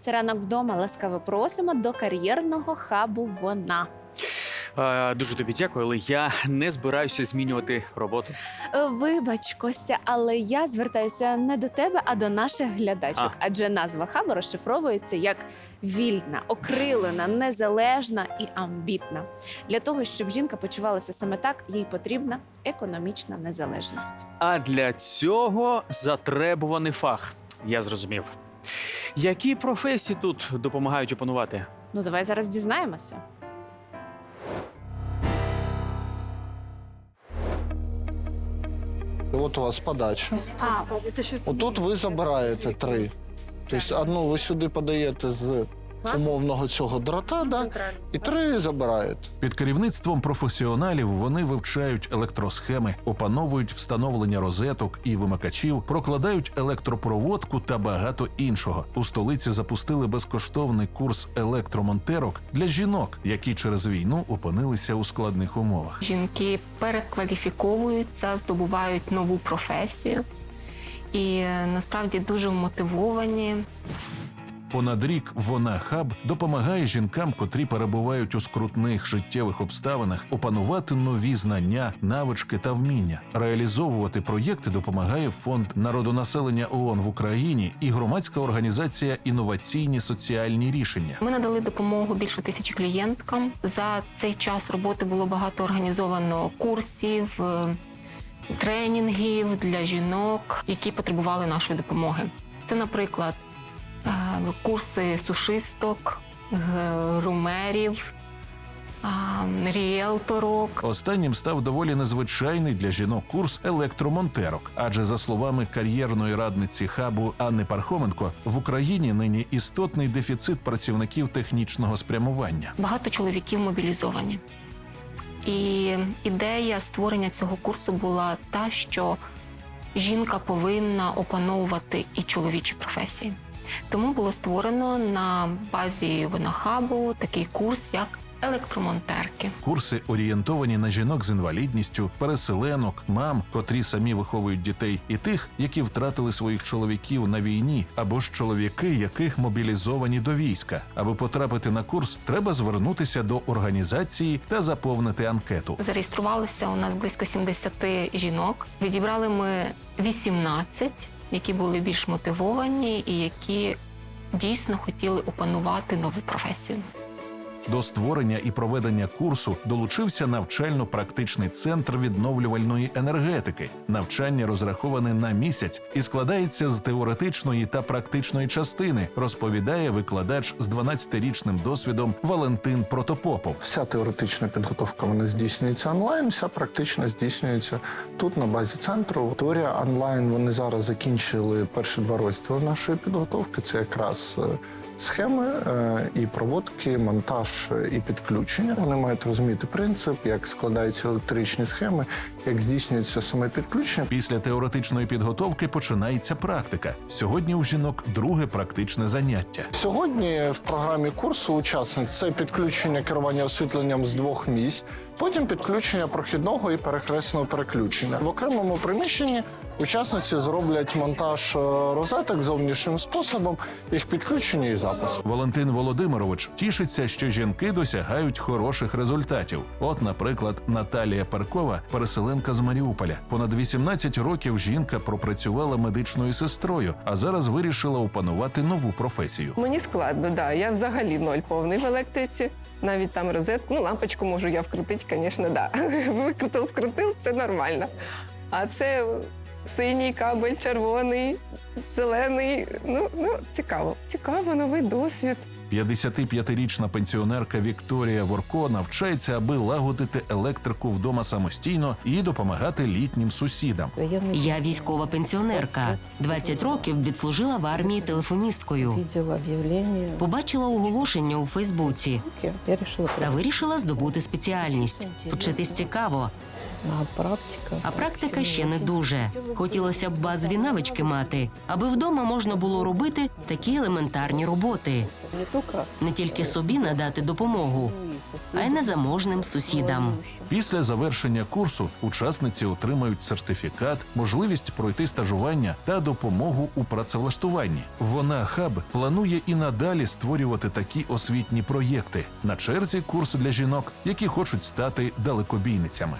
Це ранок вдома. Ласкаво просимо до кар'єрного хабу. Вона Е, Дуже тобі дякую, але я не збираюся змінювати роботу. Е, вибач, Костя, але я звертаюся не до тебе, а до наших глядачок. А. Адже назва хабу розшифровується як вільна, окрилена, незалежна і амбітна. Для того щоб жінка почувалася саме так, їй потрібна економічна незалежність. А для цього затребуваний фах. Я зрозумів. Які професії тут допомагають опанувати? Ну давай зараз дізнаємося. От у вас подача. Отут ви забираєте три. Тобто одну ви сюди подаєте з умовного цього дрота, да? і три забираєте. Під керівництвом професіоналів вони вивчають електросхеми, опановують встановлення розеток і вимикачів, прокладають електропроводку та багато іншого. У столиці запустили безкоштовний курс електромонтерок для жінок, які через війну опинилися у складних умовах. Жінки перекваліфіковуються, здобувають нову професію і е, насправді дуже мотивовані. Понад рік вона хаб допомагає жінкам, котрі перебувають у скрутних життєвих обставинах, опанувати нові знання, навички та вміння. Реалізовувати проєкти допомагає фонд народонаселення ООН в Україні і громадська організація інноваційні соціальні рішення. Ми надали допомогу більше тисячі клієнткам. За цей час роботи було багато організовано курсів, е, тренінгів для жінок, які потребували нашої допомоги. Це, наприклад, курси сушисток, грумерів, ріелторок. Останнім став доволі незвичайний для жінок курс електромонтерок. Адже за словами кар'єрної радниці хабу Анни Пархоменко, в Україні нині істотний дефіцит працівників технічного спрямування. Багато чоловіків мобілізовані. І ідея створення цього курсу була та, що жінка повинна опановувати і чоловічі професії. Тому було створено на базі винахабу такий курс, як електромонтерки. Курси орієнтовані на жінок з інвалідністю, переселенок, мам, котрі самі виховують дітей, і тих, які втратили своїх чоловіків на війні, або ж чоловіки, яких мобілізовані до війська. Аби потрапити на курс, треба звернутися до організації та заповнити анкету. Зареєструвалися у нас близько 70 жінок. Відібрали ми 18, які були більш мотивовані і які дійсно хотіли опанувати нову професію. До створення і проведення курсу долучився навчально-практичний центр відновлювальної енергетики. Навчання розраховане на місяць і складається з теоретичної та практичної частини, розповідає викладач з 12-річним досвідом Валентин Протопопов. Вся теоретична підготовка вона здійснюється онлайн, вся практична здійснюється тут на базі центру. Теорія онлайн вони зараз закінчили перші два розділи нашої підготовки. Це якраз е, схеми е, і проводки, монтаж і підключення. Вони мають розуміти принцип, як складаються електричні схеми, як здійснюється саме підключення. Після теоретичної підготовки починається практика. Сьогодні у жінок друге практичне заняття. Сьогодні в програмі курсу учасниць це підключення керування освітленням з двох місць, потім підключення прохідного і перехресного переключення. В окремому приміщенні учасниці зроблять монтаж е, розеток зовнішнім способом, їх підключення і запуск. Валентин Володимирович тішиться, що жінки досягають хороших результатів. От, наприклад, Наталія Перкова, переселенка з Маріуполя. Понад 18 років жінка пропрацювала медичною сестрою, а зараз вирішила опанувати нову професію. Мені складно, да. Я взагалі ноль повний в електриці. Навіть там розетку, ну лампочку можу я вкрутити, звісно, да. Викрутив, вкрутив, це нормально. А це синій кабель, червоний, зелений. Ну, ну цікаво. Цікаво, новий досвід. 55-річна пенсіонерка Вікторія Ворко навчається, аби лагодити електрику вдома самостійно і допомагати літнім сусідам. Я військова пенсіонерка. 20 років відслужила в армії телефоністкою. Побачила оголошення у Фейсбуці та вирішила здобути спеціальність. Вчитись цікаво. А практика? Практика ще не дуже. Хотілося б базові навички мати, аби вдома можна було робити такі елементарні роботи, не тільки собі надати допомогу, а й незаможним сусідам. Після завершення курсу учасниці отримають сертифікат, можливість пройти стажування та допомогу у працевлаштуванні. Вона хаб планує і надалі створювати такі освітні проєкти. На черзі курс для жінок, які хочуть стати далекобійницями.